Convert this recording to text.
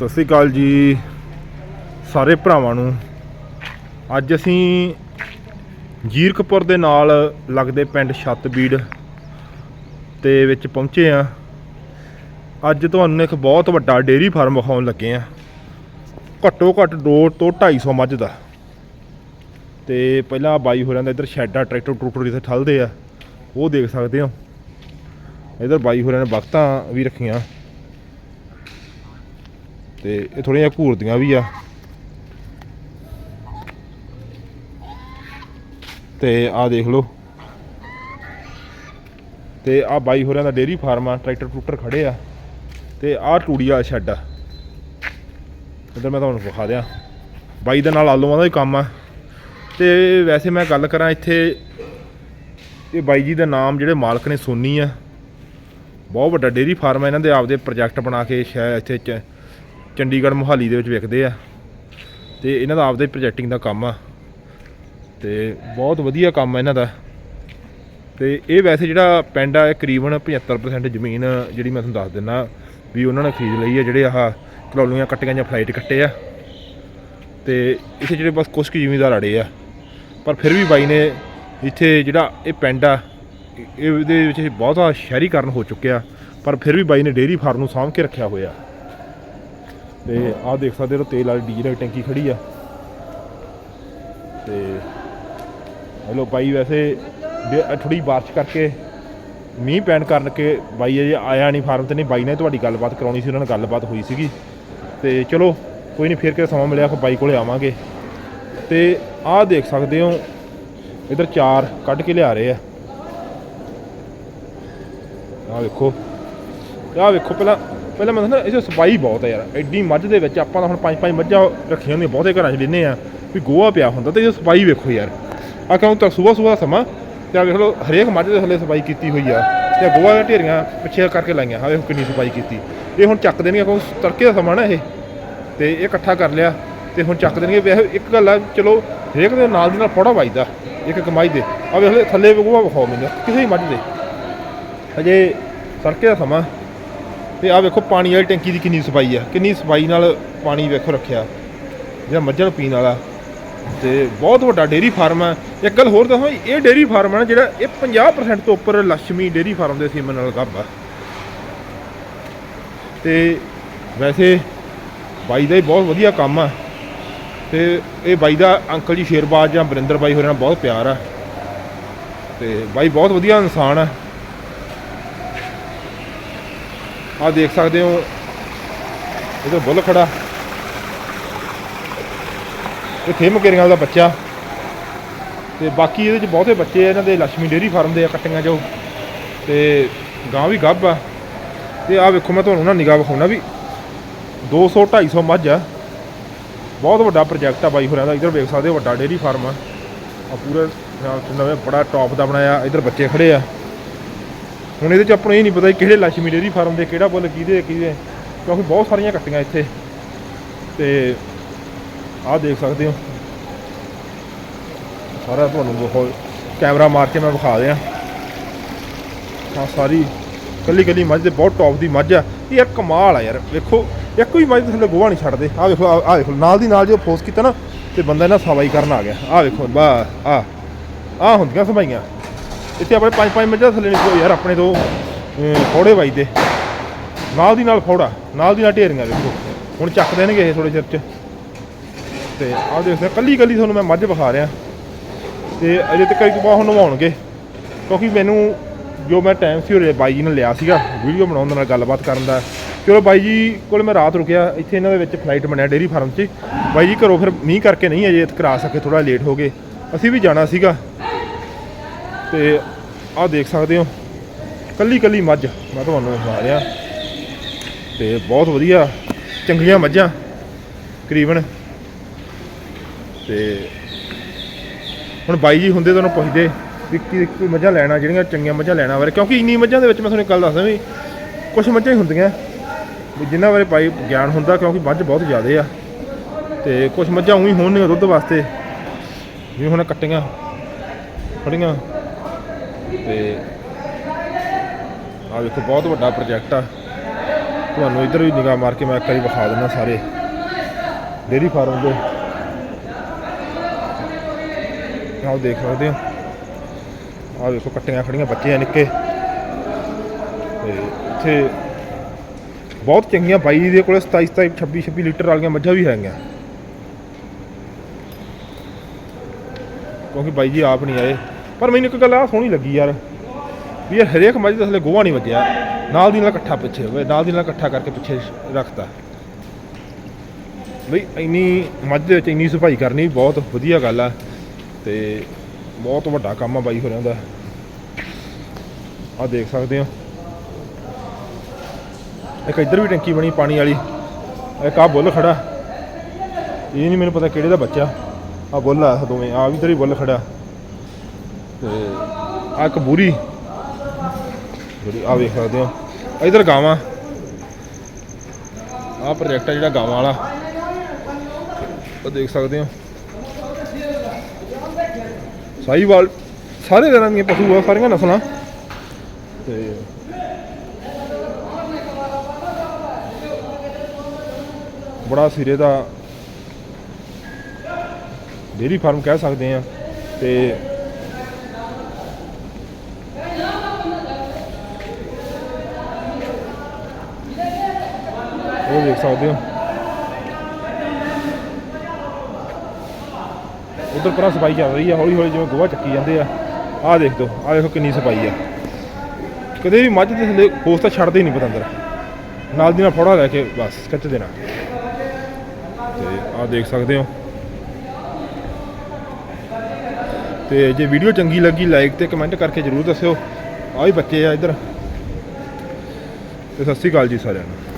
ਸਤਿ ਸ੍ਰੀ ਅਕਾਲ ਜੀ ਸਾਰੇ ਭਰਾਵਾਂ ਨੂੰ। ਅੱਜ ਅਸੀਂ ਜੀਰਕਪੁਰ ਦੇ ਨਾਲ ਲੱਗਦੇ ਪਿੰਡ ਛੱਤਬੀੜ ਤੇ ਵਿੱਚ ਪਹੁੰਚੇ ਆ ਅੱਜ ਤੁਹਾਨੂੰ ਇੱਕ ਬਹੁਤ ਵੱਡਾ ਡੇਅਰੀ ਫਾਰਮ ਵਿਖਾਉਣ ਲੱਗੇ ਆ ਘੱਟੋ ਘੱਟ 2 ਤੋਂ 250 ਮੱਝ ਦਾ। ਤੇ ਪਹਿਲਾਂ ਬਾਈ ਹੋਰਾਂ ਦਾ ਇੱਧਰ ਸ਼ੈੱਡ ਟਰੈਕਟਰ ਟਰੂਕਟਰ ਜਿੱਥੇ ਠਲਦੇ ਆ, ਉਹ ਦੇਖ ਸਕਦੇ ਹੋ। ਇੱਧਰ ਬਾਈ ਹੋਰਾਂ ਨੇ ਵਕਤਾਂ ਵੀ ਰੱਖੀਆਂ। ਤੇ ਇਹ ਥੋੜੀਆਂ ਘੂਰਦੀਆਂ ਵੀ ਆ। ਤੇ ਆਹ ਦੇਖ ਲਓ। ਤੇ ਆਹ ਬਾਈ ਹੋਰਾਂ ਦਾ ਡੇਅਰੀ ਫਾਰਮ ਆ, ਟਰੈਕਟਰ ਟਰੂਕਟਰ ਖੜੇ ਆ। ਤੇ ਆਹ ਟੂੜੀ ਵਾਲਾ ਸ਼ੈੱਡ ਆ। ਇੱਧਰ ਮੈਂ ਤੁਹਾਨੂੰ ਵਿਖਾ ਦਿਆਂ। ਬਾਈ ਦੇ ਨਾਲ ਆਲੂਆਂ ਦਾ ਹੀ ਕੰਮ ਆ। ਤੇ ਵੈਸੇ ਮੈਂ ਗੱਲ ਕਰਾਂ ਇੱਥੇ, ਇਹ ਬਾਈ ਜੀ ਦਾ ਨਾਮ ਜਿਹੜੇ ਮਾਲਕ ਨੇ ਸੋਨੀ ਆ। ਬਹੁਤ ਵੱਡਾ ਡੇਅਰੀ ਫਾਰਮ ਹੈ ਇਹਨਾਂ ਦੇ ਆਪਦੇ ਪ੍ਰੋਜੈਕਟ ਬਣਾ ਕੇ ਸ਼ਾਇਦ ਇੱਥੇ ਚੰਡੀਗੜ੍ਹ ਮੋਹਾਲੀ ਦੇ ਵਿੱਚ ਵਿਕਦੇ ਆ। ਤੇ ਇਹਨਾਂ ਦਾ ਆਪਦਾ ਹੀ ਪ੍ਰੋਜੈਕਟਿੰਗ ਦਾ ਕੰਮ ਆ। ਤੇ ਬਹੁਤ ਵਧੀਆ ਕੰਮ ਆ ਇਹਨਾਂ ਦਾ। ਤੇ ਇਹ ਵੈਸੇ ਜਿਹੜਾ ਪਿੰਡ ਆ, ਇਹ ਕਰੀਬਨ 75% ਜ਼ਮੀਨ ਜਿਹੜੀ ਮੈਂ ਤੁਹਾਨੂੰ ਦੱਸ ਦਿੰਦਾ ਵੀ ਉਹਨਾਂ ਨੇ ਖਰੀਦ ਲਈ ਆ, ਜਿਹੜੇ ਆਹ ਕਲੋਲੀਆਂ ਕੱਟੀਆਂ ਜਾਂ ਫਲਾਈਟ ਕੱਟੇ ਆ। ਤੇ ਇੱਥੇ ਜਿਹੜੇ ਬਸ ਕੁਛ ਕੁ ਜ਼ਿਮੀਂਦਾਰ ਅੜੇ ਆ। ਪਰ ਫਿਰ ਵੀ ਬਾਈ ਨੇ ਇੱਥੇ ਜਿਹੜਾ ਇਹ ਪਿੰਡ ਆ, ਇਹ- ਇਹਦੇ ਵਿੱਚ ਬਹੁਤਾ ਸ਼ਹਿਰੀਕਰਨ ਹੋ ਚੁੱਕਿਆ। ਪਰ ਫਿਰ ਵੀ ਬਾਈ ਨੇ ਡੇਅਰੀ ਫਾਰਮ ਨੂੰ ਸਾਂਭ ਕੇ ਰੱਖਿਆ ਹੋਇਆ। ਤੇ ਆਹ ਦੇਖ ਸਕਦੇ ਹੋ ਤੇਲ ਵਾਲੀ ਡੀਜ਼ਲ ਵਾਲੀ ਟੈਂਕੀ ਖੜੀ ਆ। ਤੇ ਹਲੋ ਬਾਈ ਵੈਸੇ ਥੋੜੀ ਬਾਰਿਸ਼ ਕਰਕੇ ਮੀਂਹ ਪੈਣ ਕਾਰਨ ਕਿ ਬਾਈ ਅਜੇ ਆਇਆ ਨਹੀਂ ਫਾਰਮ ਤੇ, ਨਹੀਂ ਬਾਈ ਨੇ ਤੁਹਾਡੀ ਗੱਲਬਾਤ ਕਰਾਉਣੀ ਸੀ, ਉਹਨਾਂ ਨਾਲ ਗੱਲਬਾਤ ਹੋਈ ਸੀਗੀ। ਤੇ ਚਲੋ ਕੋਈ ਨਹੀਂ, ਫੇਰ ਕੇ ਸਮਾਂ ਮਿਲਿਆ ਫਿਰ ਬਾਈ ਕੋਲੇ ਆਵਾਂਗੇ। ਤੇ ਆਹ ਦੇਖ ਸਕਦੇ ਹੋ, ਇਧਰ ਚਾਰ ਕੱਢ ਕੇ ਲਿਆ ਰਹੇ ਆ। ਆਹ ਵੇਖੋ ਆਹ ਵੇਖੋ ਪਹਿਲਾਂ ਪਹਿਲਾਂ ਮੈਂ ਦੱਸਣਾ ਇਹ ਸਫ਼ਾਈ ਬਹੁਤ ਹੈ ਯਾਰ। ਐਡੀ ਮੱਝ ਦੇ ਵਿੱਚ ਆਪਾਂ ਤਾਂ ਹੁਣ ਪੰਜ ਪੰਜ ਮੱਝਾਂ ਰੱਖੀਆਂ ਹੁੰਦੀਆਂ, ਬਹੁਤੇ ਘਰਾਂ 'ਚ ਲੈਨੇ ਆ, ਵੀ ਗੋਹਾ ਪਿਆ ਹੁੰਦਾ ਤੇ ਇਹ ਸਫ਼ਾਈ ਵੇਖੋ ਯਾਰ। ਆ ਕਿਉਂ ਤਾਂ ਸਵੇਰ ਸਵੇਰ ਦਾ ਸਮਾਂ, ਤੇ ਆ ਵੇਖ ਲਓ, ਹਰੇਕ ਮੱਝ ਦੇ ਥੱਲੇ ਸਫ਼ਾਈ ਕੀਤੀ ਹੋਈ ਆ। ਤੇ ਗੋਹਾ ਦੀਆਂ ਢੇਰੀਆਂ ਪਿੱਛੇ ਕਰਕੇ ਲਾਈਆਂ ਆ ਵੇਖੋ ਕਿੰਨੀ ਸਫ਼ਾਈ ਕੀਤੀ। ਇਹ ਹੁਣ ਚੱਕ ਦੇਣਗੇ ਕਿਉਂ ਤੜਕੇ ਦਾ ਸਮਾਂ ਨਾ ਇਹ। ਤੇ ਇਹ ਇਕੱਠਾ ਕਰ ਲਿਆ, ਤੇ ਹੁਣ ਚੱਕ ਦੇਣਗੇ। ਵੈਸੇ ਇੱਕ ਗੱਲ ਆ, ਚਲੋ, ਹਰੇਕ ਦੇ ਨਾਲ ਦੀ ਨਾਲ ਫੋੜਾ ਵੱਜਦਾ, ਇੱਕ ਕਮਾਈ ਦੇ। ਆ ਵੇਖ ਲਓ, ਥੱਲੇ ਗੋਹਾ ਵਿਖਾਓ ਮੈਨੂੰ, ਕਿਸੇ ਵੀ ਮੱਝ ਦੇ। ਹਜੇ ਸੜਕੇ ਦਾ ਸਮਾਂ ਤੇ ਆਹ ਵੇਖੋ, ਪਾਣੀ ਵਾਲੀ ਟੈਂਕੀ ਦੀ ਕਿੰਨੀ ਸਫ਼ਾਈ ਆ। ਕਿੰਨੀ ਸਫ਼ਾਈ ਨਾਲ ਪਾਣੀ ਵੇਖੋ ਰੱਖਿਆ। ਜਿਹੜਾ ਮੱਝਾਂ ਨੂੰ ਪੀਣ ਵਾਲਾ। ਤੇ ਬਹੁਤ ਵੱਡਾ ਡੇਅਰੀ ਫਾਰਮ ਹੈ ਇੱਕ ਗੱਲ ਹੋਰ ਦੱਸਾਂ, ਇਹ ਡੇਅਰੀ ਫਾਰਮ ਹੈ ਨਾ ਜਿਹੜਾ ਇਹ 50% ਤੋਂ ਉੱਪਰ ਲక్ష్ਮੀ ਡੇਅਰੀ ਫਾਰਮ ਦੇ ਸੀਮਨ ਨਾਲ ਗੱਬ ਆ। ਤੇ ਵੈਸੇ ਬਾਈ ਦਾ ਹੀ ਬਹੁਤ ਵਧੀਆ ਕੰਮ ਆ। ਤੇ ਇਹ ਬਾਈ ਦਾ ਅੰਕਲ ਜੀ ਸ਼ੇਰਬਾਜ਼ ਜਾਂ ਬਰਿੰਦਰ ਬਾਈ ਹੋਰਾਂ ਨਾਲ ਬਹੁਤ ਪਿਆਰ ਆ। ਤੇ ਬਾਈ ਬਹੁਤ ਵਧੀਆ ਇਨਸਾਨ ਆ। ਆ ਦੇਖ ਸਕਦੇ ਹੋ। ਇਹਦਾ ਬੁੱਲ ਖੜਾ। ਇਹ ਥੇਮ ਕੇਰੀਆਂ ਦਾ ਬੱਚਾ। ਤੇ ਬਾਕੀ ਇਹਦੇ ਚ ਬਹੁਤੇ ਬੱਚੇ ਇਹਨਾਂ ਦੇ ਲక్ష్ਮੀ ਡੇਅਰੀ ਫਾਰਮ ਦੇ ਆ, ਕੱਟੀਆਂ ਜੋ ਤੇ ਗਾਂ ਵੀ ਗੱਭ ਆ। ਤੇ ਆ ਵੇਖੋ, ਮੈਂ ਤੁਹਾਨੂੰ ਨਾ ਨਿਗਾਹ ਵਿਖਾਉਣਾ ਵੀ। 200 250 ਮੱਝ ਆ। ਬਹੁਤ ਵੱਡਾ ਪ੍ਰੋਜੈਕਟ ਆ ਬਾਈ ਹੋਰਾਂ ਦਾ। ਇਧਰ ਵੇਖ ਸਕਦੇ ਹੋ, ਵੱਡਾ ਡੇਅਰੀ ਫਾਰਮ ਆ। ਆ ਪੂਰਾ, ਨਵੇਂ ਬੜਾ ਟੌਪ ਦਾ ਬਣਾਇਆ। ਇਧਰ ਬੱਚੇ ਖੜੇ ਆ। ਹੁਣ ਇਹਦੇ ਚ ਆਪਾਂ ਨੂੰ ਇਹ ਨਹੀਂ ਪਤਾ ਕਿਹੜੇ ਲక్ష్ਮੀ ਡੇਅਰੀ ਫਾਰਮ ਦੇ ਕਿਹੜਾ ਬੁੱਲ ਕਿਹਦੇ ਕਿਹਦੇ ਕਿਉਂਕਿ ਬਹੁਤ ਸਾਰੀਆਂ ਕੱਟੀਆਂ ਇੱਥੇ। ਤੇ ਆਹ ਦੇਖ ਸਕਦੇ ਹੋ। ਸਾਰਾ ਤੁਹਾਨੂੰ ਬਹੁਤ ਕੈਮਰਾ ਮਾਰ ਕੇ ਮੈਂ ਵਿਖਾ ਦਿਆਂ। ਆ ਸਾਰੀ ਕੱਲੀ ਕੱਲੀ ਮੱਝ ਦੇ ਬਹੁਤ ਟੌਪ ਦੀ ਮੱਝ ਆ। ਇਹ ਯਾਰ ਕਮਾਲ ਆ ਯਾਰ। ਵੇਖੋ, ਇੱਕ ਹੀ ਮੱਝ ਦੇ ਥੱਲੇ ਗੋਹਾ ਨਹੀਂ ਛੱਡਦੇ। ਆਹ ਵੇਖੋ ਆਹ ਵੇਖੋ। ਨਾਲ ਦੀ ਨਾਲ ਜੋ ਫੋਰਸ ਕੀਤਾ ਨਾ, ਤੇ ਬੰਦਾ ਇਹਨਾਂ ਸਵਾਈ ਕਰਨ ਆ ਗਿਆ। ਆਹ ਵੇਖੋ, ਬਾ ਆ ਆ ਹੁੰਦੀਆਂ ਸਵਾਈਆਂ ਇੱਥੇ ਆਪਣੇ ਪੰਜ ਪੰਜ ਮੱਝਾਂ ਥੱਲੇ ਨਹੀਂ ਕੋਈ ਯਾਰ ਆਪਣੇ ਤੋਂ ਅਮ, ਫੌੜੇ ਵੱਜਦੇ ਨਾਲ ਦੀ ਨਾਲ ਫੌੜਾ ਨਾਲ ਦੀ ਨਾਲ ਢੇਰੀਆਂ ਵੇਖੋ। ਹੁਣ ਚੱਕ ਦੇਣਗੇ ਇਹ ਥੋੜੇ ਚਿਰ ਚ। ਤੇ ਆਹ ਦੇਖਦੇ ਕੱਲੀ ਕੱਲੀ ਤੁਹਾਨੂੰ ਮੈਂ ਮੱਝ ਵਿਖਾ ਰਿਹਾ। ਤੇ ਅਜੇ ਤੱਕ ਇੱਕ ਵਾਰ ਹੁਣ ਨਵਾਉਣਗੇ। ਕਿਉਂਕਿ ਮੈਨੂੰ ਜੋ ਮੈਂ ਟਾਈਮ ਸੀ ਉਹ ਬਾਈ ਜੀ ਨੇ ਲਿਆ ਸੀਗਾ। ਵੀਡੀਓ ਬਣਾਉਣ ਦੇ ਨਾਲ ਗੱਲਬਾਤ ਕਰਨ ਦਾ। ਚਲੋ ਬਾਈ ਜੀ ਕੋਲ ਮੈਂ ਰਾਤ ਰੁਕਿਆ। ਇੱਥੇ ਇਹਨਾਂ ਦੇ ਵਿੱਚ ਫਲਾਈਟ ਬਣਿਆ ਡੇਰੀ ਫਾਰਮ 'ਚ। ਬਾਈ ਜੀ ਘਰੋਂ ਫਿਰ ਮੀਂਹ ਕਰਕੇ ਨਹੀਂ ਅਜੇ ਕਰਾ ਸਕੇ ਥੋੜਾ ਲੇਟ ਹੋ ਗਏ। ਅਸੀਂ ਵੀ ਜਾਣਾ ਸੀਗਾ। ਤੇ ਆਹ ਦੇਖ ਸਕਦੇ ਹੋ ਕੱਲੀ ਕੱਲੀ ਮੱਝ ਮੈਂ ਤੁਹਾਨੂੰ ਦਿਖਾ ਰਿਹਾ। ਤੇ ਬਹੁਤ ਵਧੀਆ, ਚੰਗੀਆਂ ਮੱਝਾਂ ਤਕਰੀਬਨ ਤੇ ਹੁਣ ਬਾਈ ਜੀ ਹੁੰਦੇ ਤੁਹਾਨੂੰ ਪੁੱਛਦੇ ਵੀ ਕੀ ਕੀ ਮੱਝਾਂ ਲੈਣਾ, ਜਿਹੜੀਆਂ ਚੰਗੀਆਂ ਮੱਝਾਂ ਲੈਣਾ ਬਾਰੇ। ਕਿਉਂਕਿ ਇੰਨੀ ਮੱਝਾਂ ਦੇ ਵਿੱਚ ਮੈਂ ਤੁਹਾਨੂੰ ਇੱਕ ਗੱਲ ਦੱਸਦਾ ਵੀ ਕੁਝ ਮੱਝਾਂ ਹੀ ਹੁੰਦੀਆਂ, ਵੀ ਜਿਨ੍ਹਾਂ ਬਾਰੇ ਬਾਈ ਗਿਆਨ ਹੁੰਦਾ, ਕਿਉਂਕਿ ਮੱਝ ਬਹੁਤ ਜ਼ਿਆਦੇ ਆ। ਤੇ ਕੁਝ ਮੱਝਾਂ ਉਹੀ ਹੋਣਗੀਆਂ ਦੁੱਧ ਵਾਸਤੇ, ਜਿਵੇਂ ਹੁਣ ਕੱਟੀਆਂ ਫੜੀਆਂ ਤੇ ਆ ਵੇਖੋ, ਬਹੁਤ ਵੱਡਾ ਪ੍ਰੋਜੈਕਟ ਆ। ਤੁਹਾਨੂੰ ਇੱਧਰ ਵੀ ਨਿਗਾਹ ਮਾਰ ਕੇ ਮੈਂ ਇੱਕ ਵਾਰੀ ਵਿਖਾ ਦਿੰਦਾ ਸਾਰੇ। ਡੇਰੀ ਫਾਰਮ ਦੇ। ਆਹ ਦੇਖ ਸਕਦੇ ਹੋ। ਆਹ ਵੇਖੋ, ਕੱਟੀਆਂ ਖੜੀਆਂ, ਬੱਚੇ ਆ ਨਿੱਕੇ। ਤੇ ਇੱਥੇ ਬਹੁਤ ਚੰਗੀਆਂ ਬਾਈ ਦੇ ਕੋਲੇ 27 27 26 26 ਲੀਟਰ ਵਾਲੀਆਂ ਮੱਝਾਂ ਵੀ ਹੈਗੀਆਂ। ਕਿਉਂਕਿ ਬਾਈ ਜੀ ਆਪ ਨਹੀਂ ਆਏ। ਪਰ ਮੈਨੂੰ ਇੱਕ ਗੱਲ ਆ ਸੋਹਣੀ ਲੱਗੀ ਯਾਰ, ਵੀ ਯਾਰ ਹਰੇਕ ਮੱਝ ਦੇ ਥੱਲੇ ਗੋਹਾ ਨਹੀਂ ਵੱਜਿਆ। ਨਾਲ ਦੀ ਨਾਲ ਇਕੱਠਾ ਪਿੱਛੇ ਹੋਵੇ, ਨਾਲ ਦੀ ਨਾਲ ਇਕੱਠਾ ਕਰਕੇ ਪਿੱਛੇ ਰੱਖਤਾ। ਬਈ ਇੰਨੀ ਮੱਝ ਦੇ ਵਿੱਚ ਇੰਨੀ ਸਫ਼ਾਈ ਕਰਨੀ ਬਹੁਤ ਵਧੀਆ ਗੱਲ ਆ, ਤੇ ਬਹੁਤ ਵੱਡਾ ਕੰਮ ਆ ਬਾਈ ਹੋਰਿਆਂ ਦਾ। ਆ ਦੇਖ ਸਕਦੇ ਹੋ। ਇੱਕ ਇੱਧਰ ਵੀ ਟੈਂਕੀ ਬਣੀ ਪਾਣੀ ਵਾਲੀ, ਇੱਕ ਆ ਬੁੱਲ ਖੜਾ। ਇਹ ਨਹੀਂ ਮੈਨੂੰ ਪਤਾ ਕਿਹੜੇ ਦਾ ਬੱਚਾ ਆ ਬੁੱਲ ਆ ਦੋਵੇਂ ਆ ਵੀ ਇਧਰ ਹੀ ਬੁੱਲ ਖੜਾ। ਤੇ ਆ ਇੱਕ ਬੂਰੀ। ਜਿਹੜੀ ਆ ਵੇਖ ਸਕਦੇ ਹੋ। ਇਧਰ ਗਾਵਾਂ। ਆ ਪ੍ਰੋਜੈਕਟ ਆ ਜਿਹੜਾ ਗਾਵਾਂ ਵਾਲਾ। ਉਹ ਦੇਖ ਸਕਦੇ ਹੋ। ਸਾਈਵਾਲ ਸਾਰੇ ਤਰ੍ਹਾਂ ਦੀਆਂ ਪਸ਼ੂ ਆ, ਸਾਰੀਆਂ ਨਸਲਾਂ। ਤੇ ਬੜਾ ਸਿਰੇ ਦਾ ਡੇਰੀ ਫਾਰਮ ਕਹਿ ਸਕਦੇ ਆ ਤੇ ਉਹ ਦੇਖ ਸਕਦੇ ਹੋ ਉਧਰ ਪਰਾਂ ਸਫ਼ਾਈ ਚੱਲ ਰਹੀ ਆ, ਹੌਲੀ ਹੌਲੀ ਜਿਵੇਂ ਗੋਹਾ ਚੱਕੀ ਜਾਂਦੇ ਆ। ਆਹ ਦੇਖ ਦੋ ਆਹ ਦੇਖੋ ਕਿੰਨੀ ਸਫ਼ਾਈ ਆ। ਕਦੇ ਵੀ ਮੱਝ ਦੇ ਥੱਲੇ ਖੋਸ ਤਾਂ ਛੱਡਦੇ ਹੀ ਨਹੀਂ ਪਤੰਦਰ। ਨਾਲ ਦੀ ਨਾਲ ਫੋੜਾ ਲੈ ਕੇ ਬਸ ਖਿੱਚ ਦੇਣਾ। ਤੇ ਆਹ ਦੇਖ ਸਕਦੇ ਹੋ। ਤੇ ਜੇ ਵੀਡੀਓ ਚੰਗੀ ਲੱਗੀ ਲਾਈਕ ਤੇ ਕਮੈਂਟ ਕਰਕੇ ਜਰੂਰ ਦੱਸਿਓ। ਆਹ ਵੀ ਬੱਚੇ ਆ ਇੱਧਰ। ਤੇ ਸਤਿ ਸ਼੍ਰੀ ਅਕਾਲ ਜੀ ਸਾਰਿਆਂ ਨੂੰ।